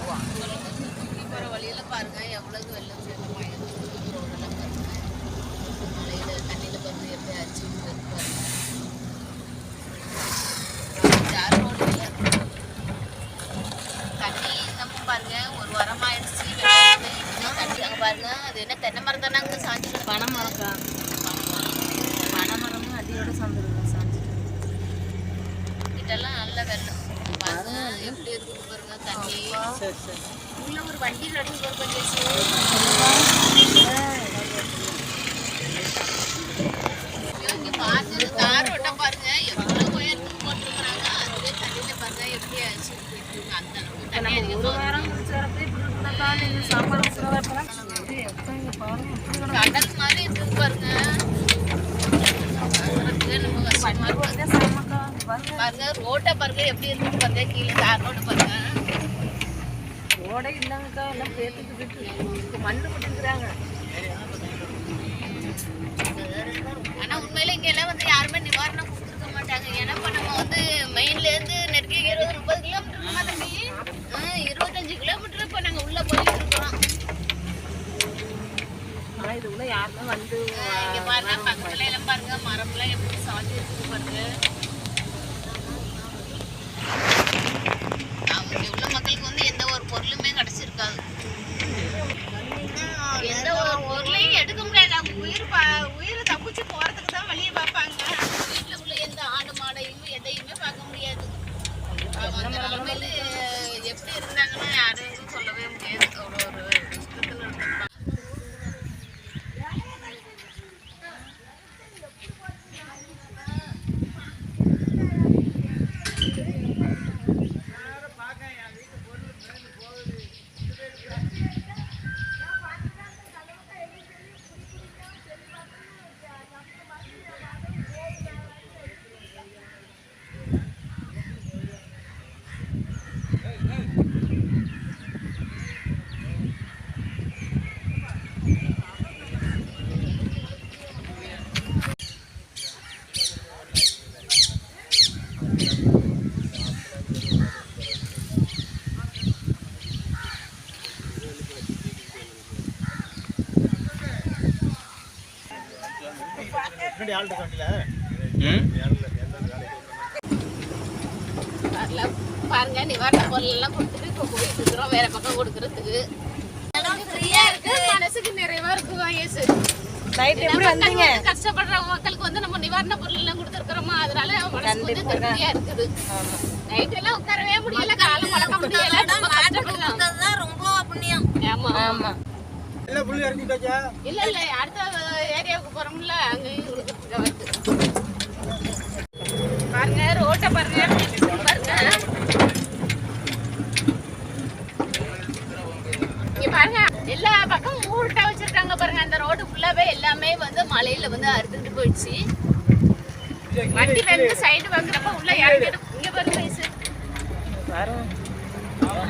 போகிற வழியில் பாருங்க எவ்வளவு வெள்ளம் சேதமாயிருக்கு ரோடெல்லாம் பாருங்க மலையில தண்ணியில் பார்த்து எப்படி அடிச்சுட்டு இருக்கு பாருங்க ஜார் ரோடு இல்லை தண்ணி நம்ம பாருங்க ஒரு வாரம் ஆயிடுச்சு வெள்ளம் தண்ணி அங்கே பாருங்க அது என்ன தென்னை மரம் தானே அங்கே சாஞ்சி பனை மரக்கா பனை மரமும் அடியோட சந்துருங்க சாஞ்சிட்டு இதெல்லாம் நல்ல வெள்ளம். எப்படி இருக்குது பாருங்க தண்ணி உள்ள ஒரு வண்டி ஒரு கொஞ்சம் இங்க பாருங்க தார் பாருங்க. எவ்வளவு உயரத்துக்கு போட்டிருக்கிறாங்க. அதுவே தண்ணியில பாருங்க எப்படி ஆச்சு அந்த அளவுக்கு தண்ணி ஒரு வாரம் குடிச்சிடறப்ப இப்படி சாப்பாடு பாருங்க கிடக்கு? கடல் மாதிரி இருக்குது பாருங்க. நம்ம இருக்கு. வந்து சாமக்கா இங்க பாருங்க ரோட்டை பாருங்க எப்படி இருக்குது பாருங்க கீழே தார் ரோடு பாருங்க. ஓடை இல்லைங்கக்கா எல்லாம் பேத்துட்டு மண்ணு போட்டுக்கிறாங்க ஆனா உண்மையில இங்க எல்லாம் வந்து யாருமே நிவாரணம் கொடுத்துருக்க மாட்டாங்க. ஏன்னா இப்ப நம்ம வந்து மெயின்ல இருந்து நெருக்கி இருபது முப்பது கிலோமீட்டர் மாதிரி இருபத்தஞ்சு கிலோமீட்டர் இப்ப நாங்க உள்ள போயிட்டு இருக்கிறோம் ஆனால் இது உள்ள யாருமே வந்து இங்க பாருங்க பக்கத்துல எல்லாம் பாருங்க மரம் எல்லாம் எப்படி சாஞ்சி இருக்குது பாருங்க. வரல. பாருங்க நிவாரண பொருள் எல்லாம் கொடுத்துட்டு இப்போ போயிட்டு இருக்கிறோம். வேற பக்கம் கொடுக்கறதுக்கு. ஃப்ரீயா இருக்கு. மனசுக்கு நிறைவா இருக்கு வயசு நைட் எப்படி வந்தீங்க? கஷ்டப்படுற மக்களுக்கு வந்து நம்ம நிவாரண பொருள் எல்லாம் கொடுத்துருக்கிறோமா? அதனால மனசு கொஞ்சம் திருப்தியா இருக்குது. நைட் எல்லாம் உட்காரவே முடியல. காலம் வளர்க்க இல்ல இல்ல அடுத்த ஏரியாவுக்கு போறோம்ல வந்து பாருங்க ரோட்டை பாருங்க பாருங்க. இங்க பாருங்க எல்லா பக்கம் ஊருட்டா வச்சிருக்காங்க பாருங்க. அந்த ரோடு ஃபுல்லாவே எல்லாமே வந்து மலையில வந்து அறுத்துட்டு போயிடுச்சு. வண்டி வந்து சைடு வாங்குறப்ப உள்ள இறங்கிட்டு இங்க பாருங்க வயசு பாருங்க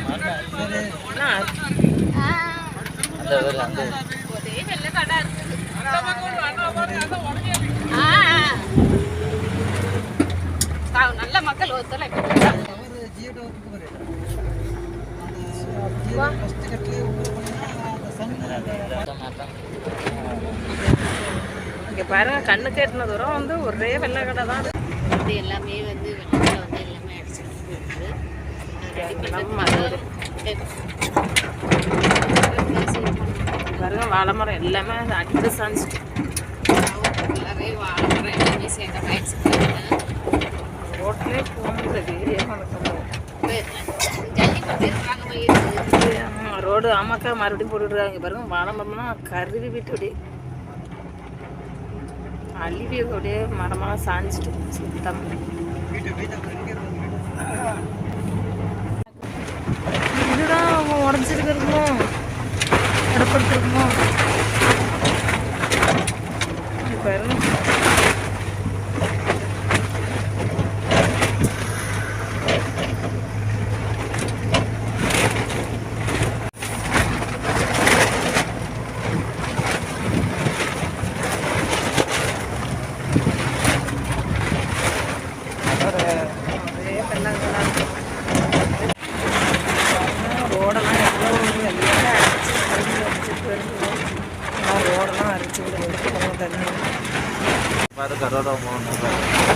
ஒரே வெள்ளை கடை இருக்குது ஆ, ஆ. தாவு, நல்ல மக்கள் ஒத்துழைப்பு இங்க பாருங்க கண்ணு கேட்டின தூரம் வந்து ஒரே வெள்ளை கடை தான் அது. இது எல்லாமே வந்து வெள்ளத்துல வந்து எல்லாமே அடிச்சுட்டு இருக்குது. பாருங்க வாழை மரம் எல்லாமே அடிச்சு சாஞ்சிட்டு ஃபுல்லாகவே வாழை எல்லாமே சேதமாயிடுச்சு ரோட்லேயே போக முடியல ஏரியா நடக்கணும் ஜல்லி போட்டுருக்காங்க மயிருக்கு ரோடு ஆமாக்கா மறுபடியும் போட்டுருக்காங்க பாருங்க வாழை மரம்லாம் கருவி விட்டு அப்படியே. அழிவி அப்படியே மரமெல்லாம் சாஞ்சிட்டு சுத்தம். இதுதான் அவன் உடஞ்சிருக்கிறதுமோ இடப்படுத்திருக்குமோ பாருங்க. घर वालों